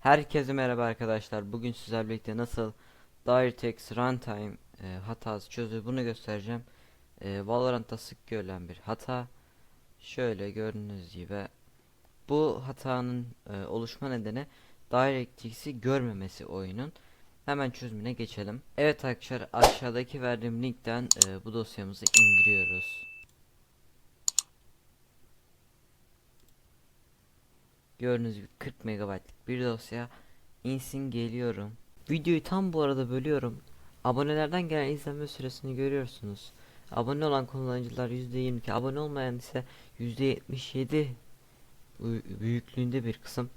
Herkese merhaba arkadaşlar. Bugün sizlerle birlikte nasıl DirectX Runtime e, hatası çözülür bunu göstereceğim. E, Valorant'ta sık görülen bir hata. Şöyle gördüğünüz gibi bu hatanın e, oluşma nedeni DirectX'i görmemesi oyunun. Hemen çözümüne geçelim. Evet arkadaşlar aşağıdaki verdiğim linkten e, bu dosyamızı indiriyoruz. Gördüğünüz gibi 40 megabaytlık bir dosya. İnsin geliyorum. Videoyu tam bu arada bölüyorum. Abonelerden gelen izlenme süresini görüyorsunuz. Abone olan kullanıcılar %22, abone olmayan ise %77 büyü- büyüklüğünde bir kısım.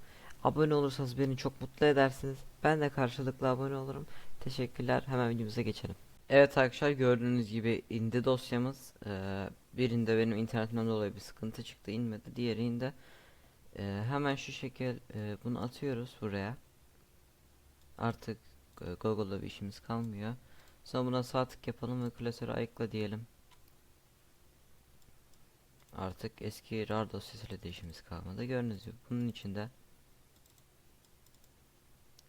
Abone olursanız beni çok mutlu edersiniz. Ben de karşılıklı abone olurum. Teşekkürler. Hemen videomuza geçelim. Evet arkadaşlar gördüğünüz gibi indi dosyamız. Ee, birinde benim internetimden dolayı bir sıkıntı çıktı inmedi. Diğerinde ee, hemen şu şekil e, bunu atıyoruz buraya. Artık e, Google'da bir işimiz kalmıyor. Sonra buna sağ tık yapalım ve klasörü ayıkla diyelim. Artık eski RAR dosyasıyla da işimiz kalmadı. Gördüğünüz gibi bunun içinde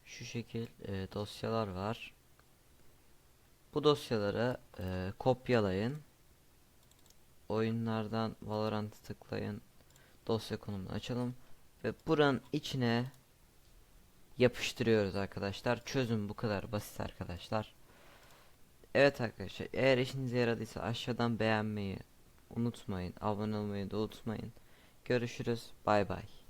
şu şekil e, dosyalar var. Bu dosyaları e, kopyalayın. Oyunlardan Valorant'ı tıklayın dosya konumunu açalım ve buranın içine yapıştırıyoruz arkadaşlar. Çözüm bu kadar basit arkadaşlar. Evet arkadaşlar eğer işinize yaradıysa aşağıdan beğenmeyi unutmayın. Abone olmayı da unutmayın. Görüşürüz. Bay bay.